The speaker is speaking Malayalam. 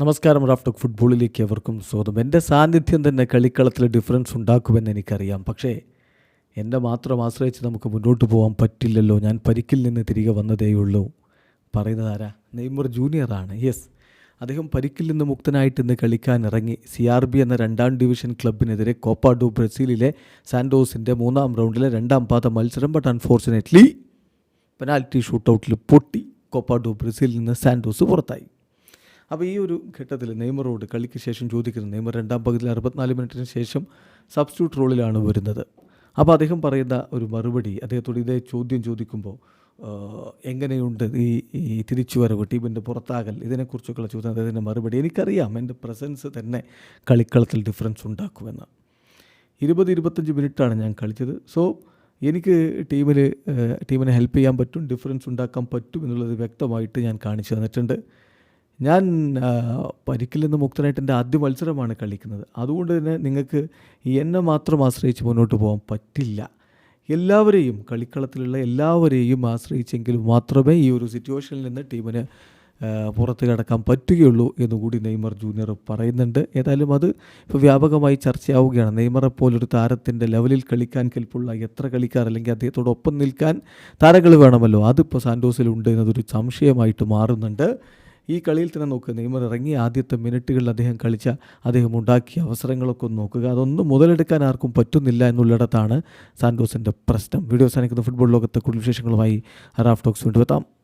നമസ്കാരം റാഫ്റ്റോക്ക് ഫുട്ബോളിലേക്ക് എവർക്കും സ്വാഗതം. എന്റെ സാന്നിധ്യം തന്നെ കളിക്കളത്തിൽ ഡിഫറൻസ് ഉണ്ടാക്കുമെന്ന് എനിക്കറിയാം. പക്ഷേ എന്റെ മാത്രം ആശ്രയിച്ച് നമുക്ക് മുന്നോട്ട് പോകാൻ പറ്റില്ലല്ലോ. ഞാൻ പരിക്കിൽ നിന്ന് തിരികെ വന്നതേയുള്ളൂ പറയുന്നത് ആരാ? നെയ്മർ ജൂനിയറാണ് യെസ് അദ്ദേഹം പരിക്കിൽ നിന്ന് മുക്തനായിട്ട് ഇന്ന് കളിക്കാൻ ഇറങ്ങി. സി ആർ ബി എന്ന രണ്ടാം ഡിവിഷൻ ക്ലബിനെതിരെ കോപ്പാഡു ബ്രസീലിലെ സാൻഡോസിന്റെ മൂന്നാം റൗണ്ടിലെ രണ്ടാം പാദ മത്സരം. ബട്ട് അൺഫോർച്ചുനേറ്റ്ലി പെനാൽറ്റി ഷൂട്ടൗട്ടിൽ പൊട്ടി. കോപ്പാഡു ബ്രസീലിൽ നിന്ന് സാൻഡോസ് പുറത്തായി. അപ്പോൾ ഈ ഒരു ഘട്ടത്തിൽ നെയ്മറോട് കളിക്ക് ശേഷം ചോദിക്കുന്നത് നെയ്മർ രണ്ടാം പകുതിയിൽ അറുപത്തിനാല് മിനിറ്റിന് ശേഷം സബ്സ്റ്റിറ്റ്യൂട്ട് റോളിലാണ് വരുന്നത്. അപ്പോൾ അദ്ദേഹം പറയുന്ന ഒരു മറുപടി അദ്ദേഹത്തോട് ഇതേ ചോദ്യം ചോദിക്കുമ്പോൾ എങ്ങനെയുണ്ട് ഈ ഈ തിരിച്ചുവരവ് ടീമിന്റെ പുറത്താകൽ ഇതിനെക്കുറിച്ചൊക്കെയുള്ള ചോദ്യം അദ്ദേഹത്തിന്റെ മറുപടി. എനിക്കറിയാം എന്റെ പ്രസൻസ് തന്നെ കളിക്കളത്തിൽ ഡിഫറൻസ് ഉണ്ടാക്കുമെന്ന്. ഇരുപത് ഇരുപത്തഞ്ച് മിനിറ്റാണ് ഞാൻ കളിച്ചത്. സോ എനിക്ക് ടീമിൽ ടീമിനെ ഹെൽപ്പ് ചെയ്യാൻ പറ്റും ഡിഫറൻസ് ഉണ്ടാക്കാൻ പറ്റും എന്നുള്ളത് വ്യക്തമായിട്ട് ഞാൻ കാണിച്ചു തന്നിട്ടുണ്ട്. ഞാൻ പരിക്കിൽ നിന്ന് മുക്തനായിട്ട് എന്റെ ആദ്യ മത്സരമാണ് കളിക്കുന്നത്. അതുകൊണ്ട് തന്നെ നിങ്ങൾക്ക് എന്നെ മാത്രം ആശ്രയിച്ച് മുന്നോട്ട് പോകാൻ പറ്റില്ല. എല്ലാവരെയും കളിക്കളത്തിലുള്ള എല്ലാവരെയും ആശ്രയിച്ചെങ്കിൽ മാത്രമേ ഈ ഒരു സിറ്റുവേഷനിൽ നിന്ന് ടീമിന് പുറത്ത് കടക്കാൻ പറ്റുകയുള്ളൂ എന്നുകൂടി നെയ്മർ ജൂനിയർ പറയുന്നുണ്ട്. ഏതായാലും അത് ഇപ്പോൾ വ്യാപകമായി ചർച്ചയാവുകയാണ്. നെയ്മറെ പോലൊരു താരത്തിന്റെ ലെവലിൽ കളിക്കാൻ കെൽപ്പുള്ള എത്ര കളിക്കാർ അല്ലെങ്കിൽ അദ്ദേഹത്തോടൊപ്പം നിൽക്കാൻ താരങ്ങൾ വേണമല്ലോ? അതിപ്പോൾ സാൻഡോസിലുണ്ട് എന്നതൊരു സംശയമായിട്ട് മാറുന്നുണ്ട്. ഈ കളിയിൽ തന്നെ നോക്കുക നെയ്മർ ഇറങ്ങി ആദ്യത്തെ മിനിറ്റുകളിൽ അദ്ദേഹം കളിച്ച അദ്ദേഹം ഉണ്ടാക്കിയ അവസരങ്ങളൊക്കെ നോക്കുക. അതൊന്നും മുതലെടുക്കാൻ ആർക്കും പറ്റുന്നില്ല എന്നുള്ളിടത്താണ് സാൻഡോസിന്റെ പ്രശ്നം. വീഡിയോ സാധിക്കുന്ന ഫുട്ബോൾ ലോകത്തെ കൂടുതൽ വിശേഷങ്ങളുമായി റാഫ് ടോക്സ് കൊണ്ടുവെത്താം